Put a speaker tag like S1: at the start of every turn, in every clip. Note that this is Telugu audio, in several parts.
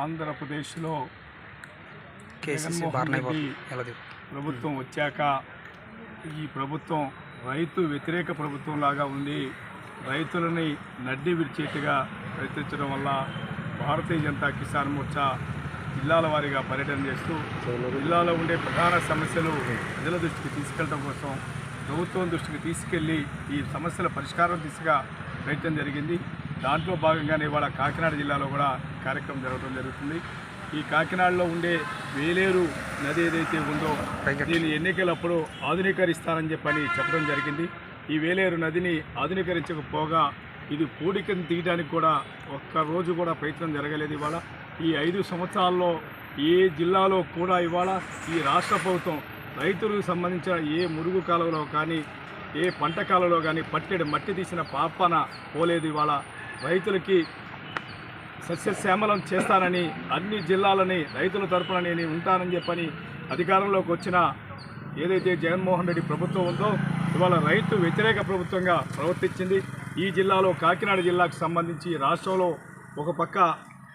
S1: ఆంధ్రప్రదేశ్లో జగన్మోహన్ రెడ్డి ప్రభుత్వం వచ్చాక ఈ ప్రభుత్వం రైతు వ్యతిరేక ప్రభుత్వం లాగా ఉంది. రైతులని నడ్డి విడిచేట్టుగా ప్రయత్నించడం వల్ల భారతీయ జనతా కిసాన్ మోర్చా జిల్లాల వారీగా పర్యటన చేస్తూ జిల్లాలో ఉండే ప్రధాన సమస్యలు ప్రజల దృష్టికి తీసుకెళ్ళడం కోసం ప్రభుత్వం దృష్టికి తీసుకెళ్ళి ఈ సమస్యల పరిష్కారం దిశగా ప్రయత్నం జరిగింది. దాంట్లో భాగంగానే ఇవాళ కాకినాడ జిల్లాలో కూడా కార్యక్రమం జరగడం జరుగుతుంది. ఈ కాకినాడలో ఉండే వేలేరు నది ఏదైతే ఉందో దీన్ని ఎన్నికలప్పుడు ఆధునీకరిస్తానని చెప్పని చెప్పడం జరిగింది. ఈ వేలేరు నదిని ఆధునీకరించకపోగా ఇది పూడికను తీయడానికి కూడా ఒక్క రోజు కూడా ప్రయత్నం జరగలేదు ఇవాళ. ఈ ఐదు సంవత్సరాల్లో ఏ జిల్లాలో కూడా ఇవాళ ఈ రాష్ట్ర ప్రభుత్వం రైతులకు సంబంధించిన ఏ మురుగు కాలువలో కానీ ఏ పంట కాలంలో కానీ పట్టెడు మట్టి తీసిన పాపన పోలేదు ఇవాళ. రైతులకి సస్యశ్యామలం చేస్తానని అన్ని జిల్లాలని రైతుల తరపున నేను ఉంటానని చెప్పని అధికారంలోకి వచ్చిన ఏదైతే జగన్మోహన్ రెడ్డి ప్రభుత్వం ఉందో ఇవాళ రైతు వ్యతిరేక ప్రభుత్వంగా ప్రవర్తించింది. ఈ జిల్లాలో కాకినాడ జిల్లాకు సంబంధించి రాష్ట్రంలో ఒక పక్క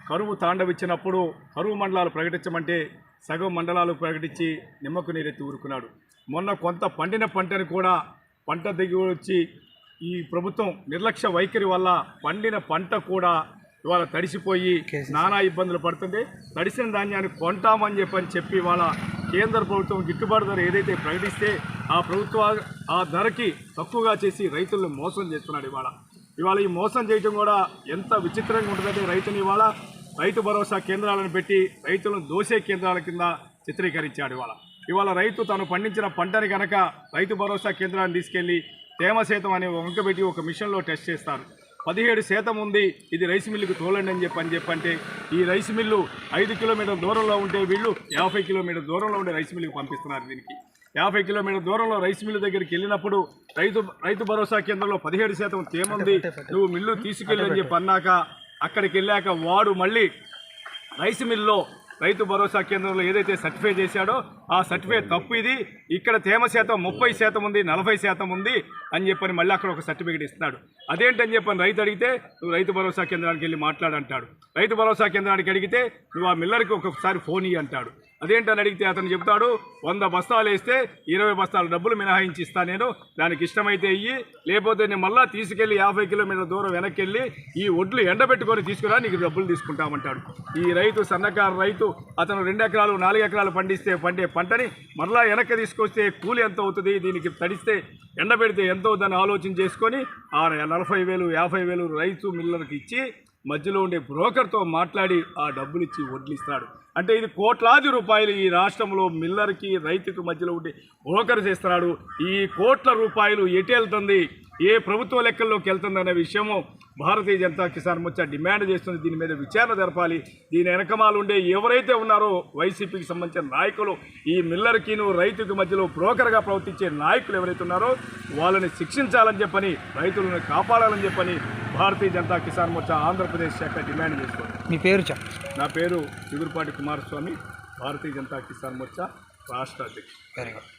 S1: కరువు తాండవిచ్చినప్పుడు కరువు మండలాలు ప్రకటించమంటే సగం మండలాలు ప్రకటించి నిమ్మకు నీరెత్తి ఊరుకున్నాడు. మొన్న కొంత పండిన పంటను కూడా పంట దిగుబడి వచ్చి ఈ ప్రభుత్వం నిర్లక్ష్య వైఖరి వల్ల పండిన పంట కూడా ఇవాళ తడిసిపోయి నానా ఇబ్బందులు పడుతుంది తడిసిన ధాన్యాన్ని కొంటామని చెప్పని చెప్పి ఇవాళ కేంద్ర ప్రభుత్వం గిట్టుబాటు ధర ఏదైతే ప్రకటిస్తే ఆ ప్రభుత్వ ఆ ధరకి తక్కువగా చేసి రైతులను మోసం చేస్తున్నాడు ఇవాళ. ఇవాళ ఈ మోసం చేయడం కూడా ఎంత విచిత్రంగా ఉంటుందంటే రైతుని ఇవాళ రైతు భరోసా కేంద్రాలను పెట్టి రైతులను దోసే కేంద్రాల కింద చిత్రీకరించాడు ఇవాళ. ఇవాళ రైతు తను పండించిన పంటని కనుక రైతు భరోసా కేంద్రాన్ని తీసుకెళ్ళి తేమ శాతం అనే వంక పెట్టి ఒక మిషన్లో టెస్ట్ చేస్తారు. పదిహేడు శాతం ఉంది ఇది రైస్ మిల్లుకు తోలండి అని చెప్పి అని చెప్పంటే ఈ రైస్ మిల్లు ఐదు కిలోమీటర్ల దూరంలో ఉంటే వీళ్ళు యాభై కిలోమీటర్ దూరంలో ఉండే రైస్ మిల్లుకి పంపిస్తున్నారు దీనికి. యాభై కిలోమీటర్ దూరంలో రైస్ మిల్లు దగ్గరికి వెళ్ళినప్పుడు రైతు రైతు భరోసా కేంద్రంలో పదిహేడు శాతం తేమంది నువ్వు మిల్లు తీసుకెళ్ళి అని చెప్పి అన్నాక అక్కడికి వెళ్ళాక వాడు మళ్ళీ రైస్ మిల్లో రైతు భరోసా కేంద్రంలో ఏదైతే సర్టిఫై చేశాడో ఆ సర్టిఫై తప్పు ఇది. ఇక్కడ తేమ శాతం ముప్పై శాతం ఉంది నలభై శాతం ఉంది అని చెప్పని మళ్ళీ అక్కడ ఒక సర్టిఫికేట్ ఇస్తున్నాడు. అదేంటని చెప్పని రైతు అడిగితే నువ్వు రైతు భరోసా కేంద్రానికి వెళ్ళి మాట్లాడంటాడు. రైతు భరోసా కేంద్రానికి అడిగితే నువ్వు ఆ మిల్లర్కి ఒక్కొక్కసారి ఫోన్ ఇయ్యి అంటాడు. అదేంటని అడిగితే అతను చెప్తాడు వంద బస్తాలు వేస్తే ఇరవై బస్తాలు డబ్బులు మినహాయించి ఇస్తాను నేను దానికి ఇష్టమైతే ఇయ్యి లేకపోతే నేను మళ్ళీ తీసుకెళ్ళి యాభై కిలోమీటర్ల దూరం వెనక్కి వెళ్ళి ఈ ఒడ్లు ఎండబెట్టుకొని తీసుకురా నీకు డబ్బులు తీసుకుంటామంటాడు. ఈ రైతు సన్నకారు రైతు అతను రెండు ఎకరాలు నాలుగు ఎకరాలు పండిస్తే పండే పంటని మరలా వెనక్కి తీసుకొస్తే కూలి ఎంత అవుతుంది? దీనికి తడిస్తే ఎండబెడితే ఎంత అవుతుందని ఆలోచన చేసుకొని ఆ నలభై వేలు యాభై వేలు రైతు మిల్లర్కి ఇచ్చి మధ్యలో ఉండే బ్రోకర్తో మాట్లాడి ఆ డబ్బులు ఇచ్చి అంటే ఇది కోట్లాది రూపాయలు ఈ రాష్ట్రంలో మిల్లర్కి రైతుకు మధ్యలో ఉండే బ్రోకర్ చేస్తున్నాడు. ఈ కోట్ల రూపాయలు ఎటు వెళ్తుంది ఏ ప్రభుత్వ లెక్కల్లోకి వెళ్తుంది అనే విషయము భారతీయ జనతా కిసాన్ మోర్చా డిమాండ్ చేస్తుంది. దీని మీద విచారణ జరపాలి. దీని వెనకమాలు ఉండే ఎవరైతే ఉన్నారో వైసీపీకి సంబంధించిన నాయకులు ఈ మిల్లర్కిను రైతుకి మధ్యలో బ్రోకర్గా ప్రవర్తించే నాయకులు ఎవరైతే ఉన్నారో వాళ్ళని శిక్షించాలని చెప్పని రైతులను కాపాడాలని చెప్పని భారతీయ జనతా కిసాన్ మోర్చా ఆంధ్రప్రదేశ్ శాఖ డిమాండ్ చేస్తుంది.
S2: మీ పేరు చెప్ప.
S1: నా పేరు చిగురుపాటి కుమారస్వామి భారతీయ జనతా కిసాన్ మోర్చా రాష్ట్ర అధ్యక్షుడు.
S2: Very good